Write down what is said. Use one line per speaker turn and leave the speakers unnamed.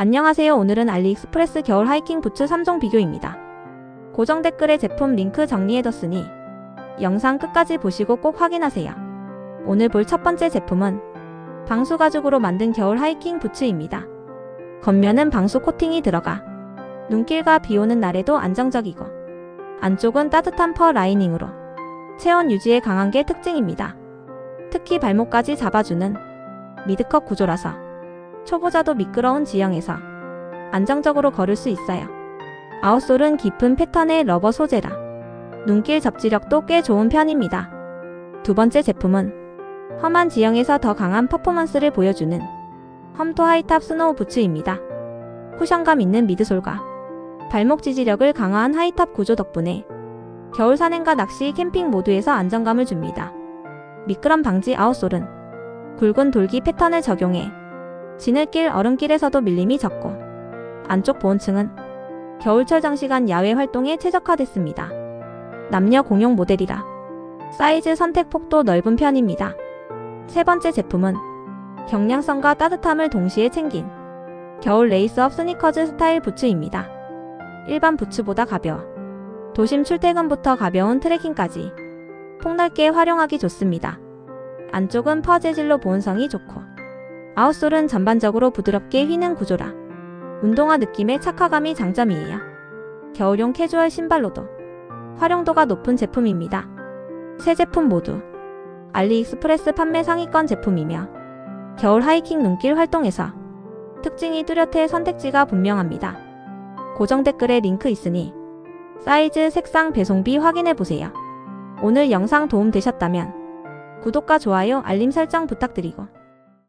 안녕하세요. 오늘은 알리익스프레스 겨울 하이킹 부츠 3종 비교입니다. 고정 댓글에 제품 링크 정리해뒀으니 영상 끝까지 보시고 꼭 확인하세요. 오늘 볼 첫 번째 제품은 방수 가죽으로 만든 겨울 하이킹 부츠입니다. 겉면은 방수 코팅이 들어가 눈길과 비 오는 날에도 안정적이고 안쪽은 따뜻한 퍼 라이닝으로 체온 유지에 강한 게 특징입니다. 특히 발목까지 잡아주는 미드컷 구조라서 초보자도 미끄러운 지형에서 안정적으로 걸을 수 있어요. 아웃솔은 깊은 패턴의 러버 소재라 눈길 접지력도 꽤 좋은 편입니다. 두 번째 제품은 험한 지형에서 더 강한 퍼포먼스를 보여주는 험토 하이탑 스노우 부츠입니다. 쿠션감 있는 미드솔과 발목 지지력을 강화한 하이탑 구조 덕분에 겨울 산행과 낚시, 캠핑 모두에서 안정감을 줍니다. 미끄럼 방지 아웃솔은 굵은 돌기 패턴을 적용해 지늘길, 얼음길에서도 밀림이 적고 안쪽 보온층은 겨울철 장시간 야외 활동에 최적화됐습니다. 남녀 공용 모델이라 사이즈 선택 폭도 넓은 편입니다. 세 번째 제품은 경량성과 따뜻함을 동시에 챙긴 겨울 레이스업 스니커즈 스타일 부츠입니다. 일반 부츠보다 가벼워 도심 출퇴근부터 가벼운 트레킹까지 폭넓게 활용하기 좋습니다. 안쪽은 퍼 재질로 보온성이 좋고 아웃솔은 전반적으로 부드럽게 휘는 구조라 운동화 느낌의 착화감이 장점이에요. 겨울용 캐주얼 신발로도 활용도가 높은 제품입니다. 세 제품 모두 알리익스프레스 판매 상위권 제품이며 겨울 하이킹 눈길 활동에서 특징이 뚜렷해 선택지가 분명합니다. 고정 댓글에 링크 있으니 사이즈, 색상, 배송비 확인해보세요. 오늘 영상 도움 되셨다면 구독과 좋아요, 알림 설정 부탁드리고